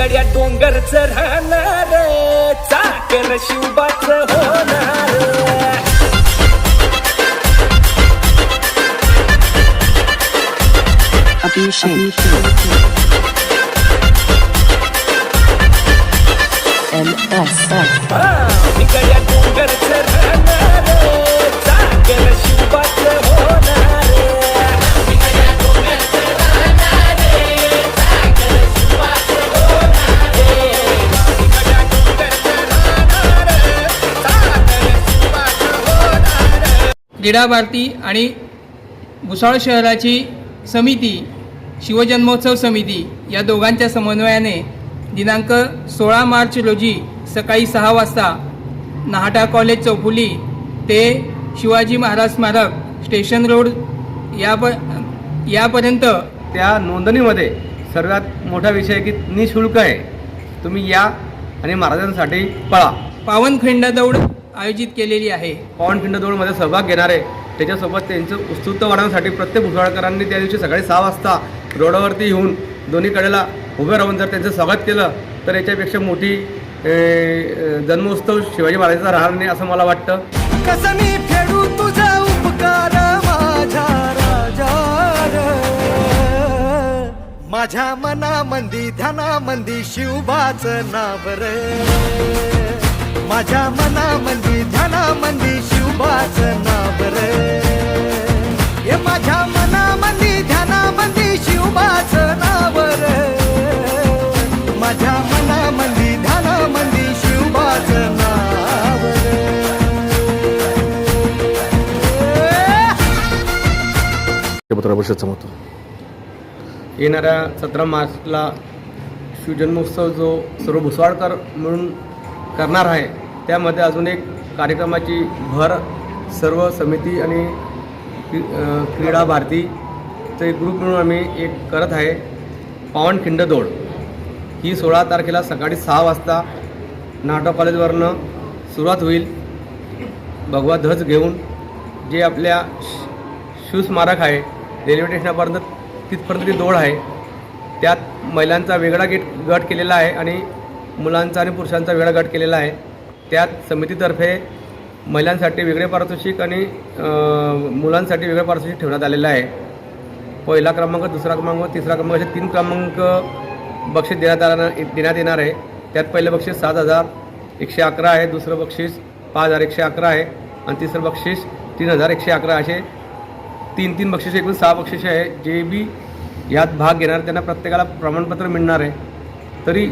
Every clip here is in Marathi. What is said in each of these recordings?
गड्या डोंगरच राहणार चाकर शिवबाच होणार Abhishek. क्रीडा भारती आणि भुसाळ शहराची समिती शिवजन्मोत्सव समिती या दोघांच्या समन्वयाने दिनांक सोळा मार्च रोजी सकाळी सहा वाजता नाहाटा कॉलेज चौफुली ते शिवाजी महाराज स्मारक स्टेशन रोड याप यापर्यंत त्या नोंदणीमध्ये सर्वात मोठा विषय की निशुल्क आहे. तुम्ही या आणि महाराजांसाठी पळा. पावनखिंड दौड आयोजित केलेली आहे. पवनखिंड दौडमध्ये सहभाग घेणारे त्याच्यासोबत त्यांचं उत्सुकता वाढवण्यासाठी प्रत्येक भुसाळकरांनी त्या दिवशी सकाळी सहा वाजता रोडावरती येऊन दोन्ही कडेला उभे राहून जर त्यांचं स्वागत केलं तर याच्यापेक्षा मोठी जन्मोत्सव शिवाजी महाराजांचा राहणार नाही असं मला वाटतं. कसं मी फेडू तुझा उपकार माझ्या राजा माझ्या मनामंदी ध्यानामंदी शिवबाच नाव रे. माझ्या मनामंदी ध्यानामंदी शिवबाच नाव रे. हे माझ्या मनामंदी ध्यानामंदी शिवबाच नाव रे. माझ्या मनामंदी ध्यानामंदी शिवबाच नाव रे. पंधरा वर्षाचं महत्त्व येणाऱ्या सतरा मार्चला शिवजन्मोत्सव जो सर्व भुसावळकर म्हणून करणार आहे त्यामध्ये अजून एक कार्यक्रमाची भर सर्व समिती आणि क्रीडा भारती ते ग्रुप म्हणून आम्ही एक करत आहे. पावनखिंड दौड ही सोळा तारखेला सकाळी सहा वाजता नाटो कॉलेजवरनं सुरुवात होईल. भगवा ध्वज घेऊन जे आपल्या श- स्मारक आहे रेल्वे स्टेशनापर्यंत तिथपर्यंत ती दौड आहे. त्यात महिलांचा वेगळा गेट गट केलेला आहे आणि मुलांचा आणि पुरुषांचा वेगळा गट केलेला आहे. त्यात समितीतर्फे महिलांसाठी वेगळे पारितोषिक आणि मुलांसाठी वेगळं पारितोषिक ठेवण्यात आलेलं आहे. पहिला क्रमांक दुसरा क्रमांक तिसरा क्रमांक असे तीन क्रमांक बक्षीस देण्यात आला देण्यात येणार आहे. त्यात पहिलं बक्षीस सात हजार एकशे अकरा आहे दुसरं बक्षीस पाच हजार एकशे अकरा आहे आणि तिसरं बक्षीस तीन हजार एकशे अकरा असे तीन तीन बक्षिसे एकूण सहा बक्षिसे आहे. जे बी यात भाग घेणार त्यांना प्रत्येकाला प्रमाणपत्र मिळणार आहे. तरी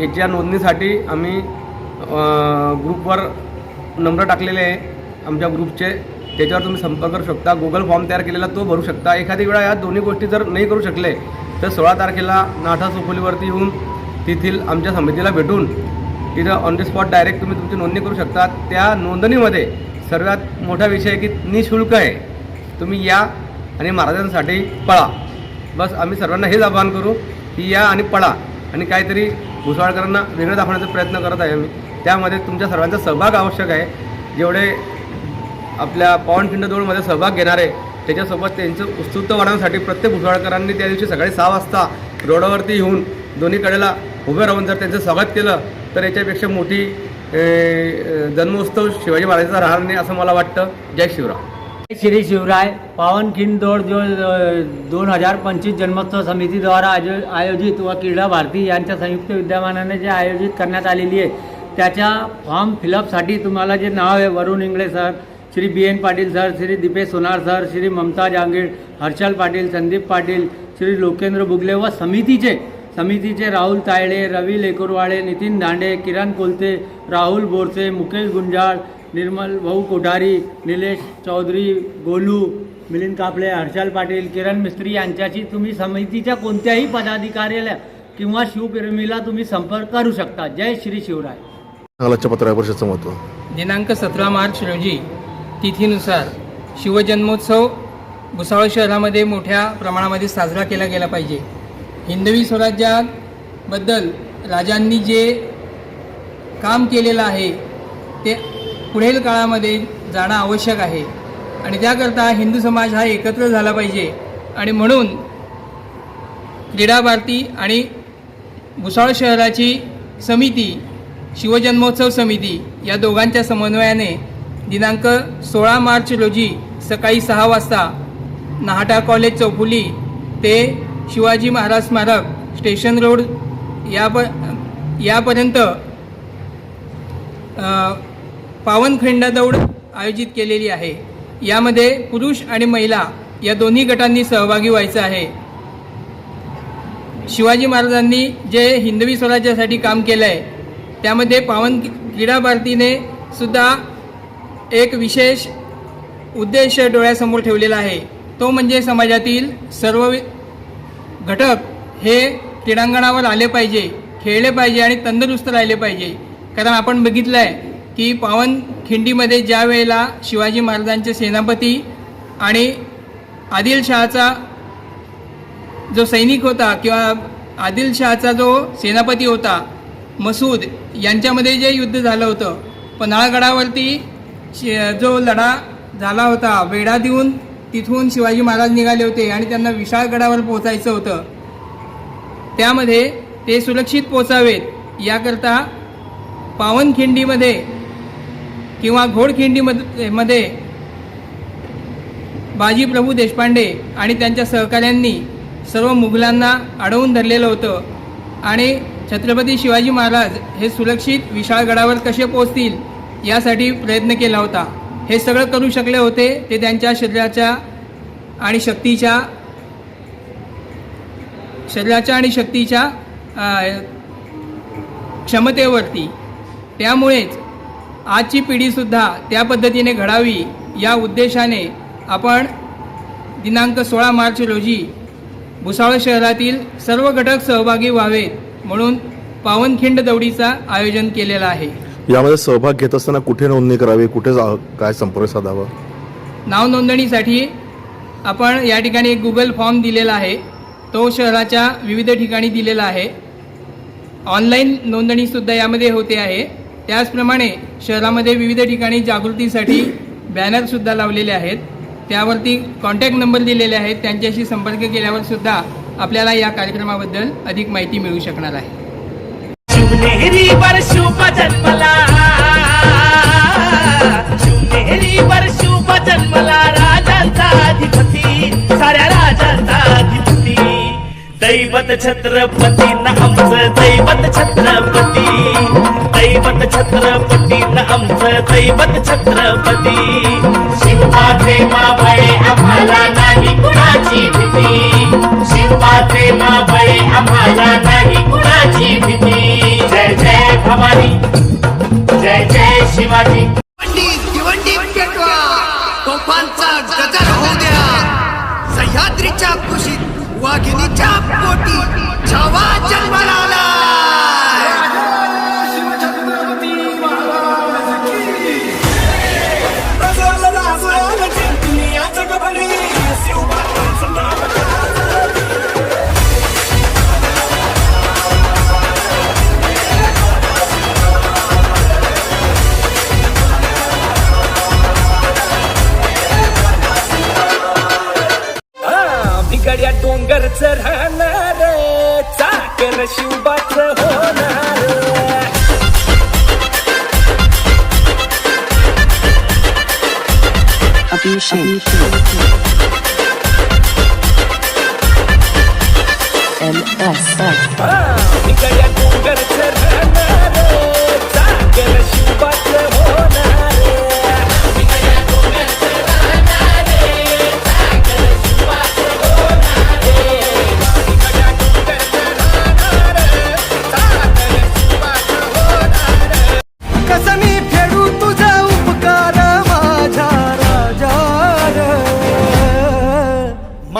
याच्या नोंदणीसाठी आम्ही ग्रुपवर नंबर टाकलेले आहे आमच्या ग्रुपचे. त्याच्यावर तुम्ही संपर्क करू शकता. गुगल फॉर्म तयार केलेला तो भरू शकता. एखादी वेळा या दोन्ही गोष्टी जर नाही करू शकले तर सोळा तारखेला नाठा चौफुलीवरती येऊन तेथील आमच्या समितीला भेटून तिथं ऑन द स्पॉट डायरेक्ट तुम्ही तुमची नोंदणी करू शकता. त्या नोंदणीमध्ये सर्वात मोठा विषय आहे की निशुल्क आहे. तुम्ही या आणि महाराजांसाठी पळा. बस आम्ही सर्वांना हेच आवाहन करू की या आणि पळा आणि काहीतरी घुसाळकरांना वेगळं दाखवण्याचा प्रयत्न करत आहे आम्ही. त्यामध्ये तुमच्या सर्वांचा सहभाग आवश्यक आहे. जेवढे आपल्या पावनखिंड दौडमध्ये सहभाग घेणारे त्याच्यासोबत त्यांचं उत्सुकता वाढवण्यासाठी प्रत्येक भुसावळकरांनी त्या दिवशी सकाळी सहा वाजता रोडावरती येऊन दोन्ही कडेला उभे राहून जर त्यांचं स्वागत केलं तर याच्यापेक्षा मोठी जन्मोत्सव शिवाजी महाराजांचा राहणार नाही असं मला वाटतं. जय शिवराम श्री शिवराय पावनखिंड दौड़ जो दोन हजार पंचवीस जन्मोत्सव समितीद्वारा आयो आयोजित व क्रीडा भारती यांच्या संयुक्त विद्यमानाने जे आयोजित करण्यात आलेली आहे त्याच्या फॉर्म फिलअपसाठी तुम्हाला जे नाव आहे Varun Ingale sir Shri B N Patil sir Shri Deepesh Sonar sir Shri Mamata Jangir Harshal Patil Sandeep Patil Shri Lokendra Bugale व समितीचे समितीचे राहुल तायडे रवी लेकुरवाळे नितीन दांडे किरण कोलते राहुल बोरसे मुकेश गुंजाळ निर्मल भाऊ कोठारी निलेश चौधरी गोलू मिलिंद कापले हर्षल पाटील किरण मिस्त्री यांच्याशी तुम्ही समितीच्या कोणत्याही पदाधिकाऱ्याला किंवा शिवप्रेमीला तुम्ही संपर्क करू शकता. जय श्री शिवराय. चांगलाच्या पत्रकार परिषदेचं महत्त्व. दिनांक सतरा मार्च रोजी तिथीनुसार शिवजन्मोत्सव भुसावळ शहरामध्ये मोठ्या प्रमाणामध्ये साजरा केला गेला पाहिजे. हिंदवी स्वराज्याबद्दल राजांनी जे काम केलेलं आहे ते पुढील काळामध्ये जाणं आवश्यक आहे. आणि त्याकरता हिंदू समाज हा एकत्र झाला पाहिजे. आणि म्हणून क्रीडा भारती आणि भुसावळ शहराची समिती शिवजन्मोत्सव समिती या दोघांच्या समन्वयाने दिनांक सोळा मार्च रोजी सकाळी सहा वाजता नाहाटा कॉलेज चौफुली ते शिवाजी महाराज स्मारक स्टेशन रोड या प यापर्यंत अ, पावनखिंड दौड आयोजित केलेली आहे. यामध्ये पुरुष आणि महिला या दोन्ही गटांनी सहभागी व्हायचं आहे. शिवाजी महाराजांनी जे हिंदवी स्वराज्यासाठी काम केलं आहे त्यामध्ये पावन क्रीडा भारतीने सुद्धा एक विशेष उद्देश डोळ्यासमोर ठेवलेला आहे. तो म्हणजे समाजातील सर्व घटक हे क्रीडांगणावर आले पाहिजे खेळले पाहिजे आणि तंदुरुस्त राहिले पाहिजे. कारण आपण बघितलं आहे की पावनखिंडीमध्ये ज्या वेळेला शिवाजी महाराजांचे सेनापती आणि आदिलशहाचा जो सैनिक होता किंवा आदिलशहाचा जो सेनापती होता मसूद यांच्यामध्ये जे युद्ध झालं होतं पन्हाळगडावरती शि- जो लढा झाला होता वेढा देऊन तिथून शिवाजी महाराज निघाले होते आणि त्यांना विशाळगडावर पोहोचायचं होतं. त्यामध्ये ते सुरक्षित पोचावेत याकरता पावनखिंडीमध्ये किंवा घोडखिंडीमध्ये मध्ये बाजी प्रभू देशपांडे आणि त्यांच्या सहकाऱ्यांनी सर्व मुघलांना अडवून धरलेलं होतं आणि छत्रपती शिवाजी महाराज हे सुरक्षित विशाळगडावर कसे पोचतील यासाठी प्रयत्न केला होता. हे सगळं करू शकले होते ते त्यांच्या शरीराच्या आणि शक्तीच्या शरीराच्या आणि शक्तीच्या क्षमतेवरती. त्यामुळेच आजची पिढीसुद्धा त्या पद्धतीने घडावी या उद्देशाने आपण दिनांक सोळा मार्च रोजी भुसावळ शहरातील सर्व घटक सहभागी व्हावेत. म्हणून पावनखिंड दौडीचा आयोजन केलेलं आहे. यामध्ये सहभाग घेत असताना कुठे नोंदणी करावी कुठे जा काय संपर्क साधावा? नाव नोंदणीसाठी आपण या ठिकाणी एक गुगल फॉर्म दिलेला आहे. तो शहराच्या विविध ठिकाणी दिलेला आहे. ऑनलाईन नोंदणीसुद्धा यामध्ये होते आहे. त्याचप्रमाणे शहरामध्ये विविध ठिकाणी जागृतीसाठी बॅनरसुद्धा लावलेले आहेत. त्यावरती कॉन्टॅक्ट नंबर दिलेले आहेत. त्यांच्याशी संपर्क केल्यावर सुद्धा आपल्याला या कार्यक्रमाबद्दल अधिक माहिती मिळू शकणार आहे. दैवत छत्रपती न आमचं दैवत छत्रपती. दैवत छत्रपती न आमचं दैवत छत्रपती. शिवबाचे माबळे आम्हाला नाही कुणाची भीती. शिवबाचे माबळे आम्हाला नाही कुणाची भीती. जय जय भवानी. जय जय शिवाजी. तोफांचा गजर होऊ द्या. सह्याद्रीच्या कुशीत वाघिणीच्या पोटी.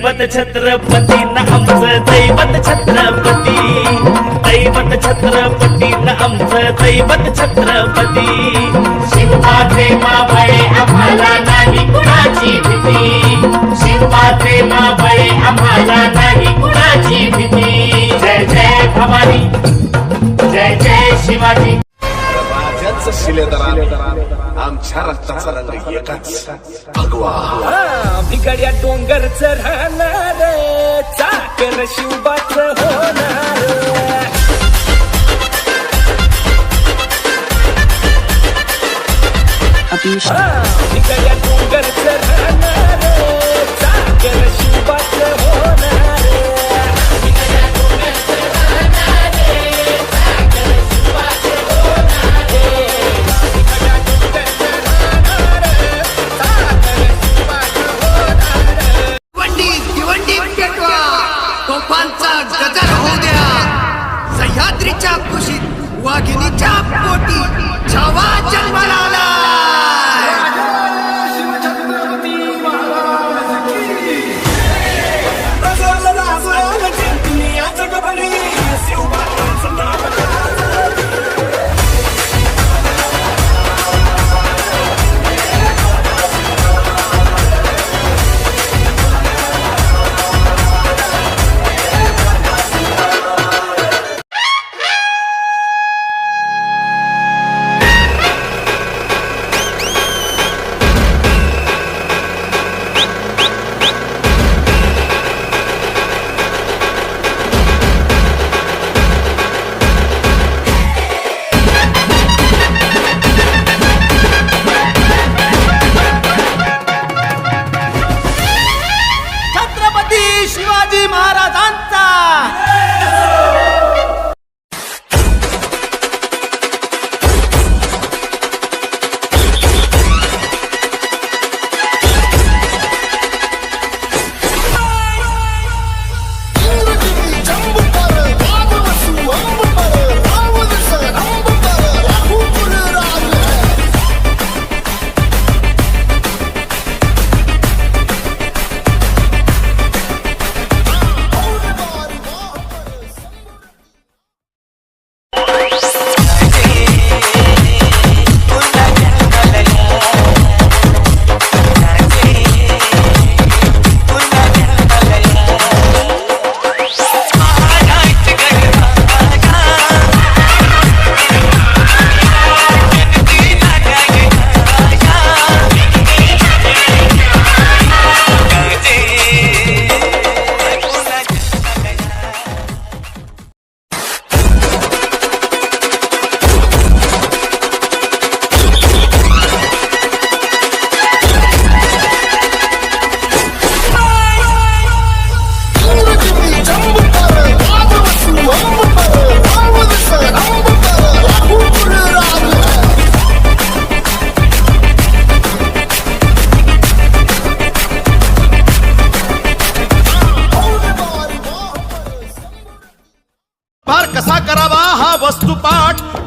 दैवत छत्रपती न आमचं दैवत छत्रपती. दैवत छत्रपती न आमचं दैवत छत्रपती. शिवबाचे माबळे आम्हाला नाही कुणाची भीती. शिवबाचे माबळे आम्हाला नाही कुणाची भीती. जय जय भवानी जय जय शिवाजी. राजांचं शिलेदार आमच्या रक्ताचा रंग एकच. भगवा. हा भिगड्या डोंगरच राहणार चाकर शिवबाच होणार Abhishek.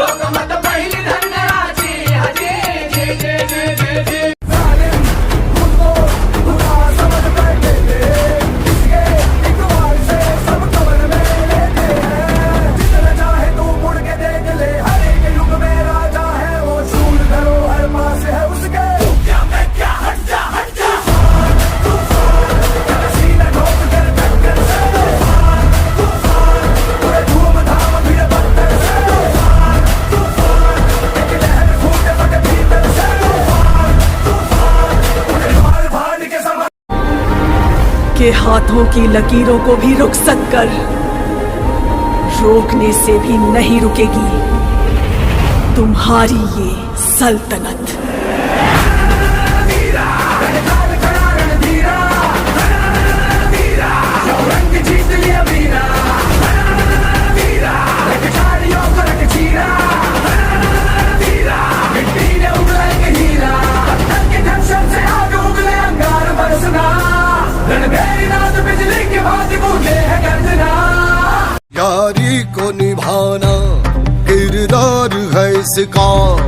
री के हाथों की लकीरों को भी रुक कर। रोकने से भी नहीं रुकेगी। तुम्हारी ये सल्तनत। Call.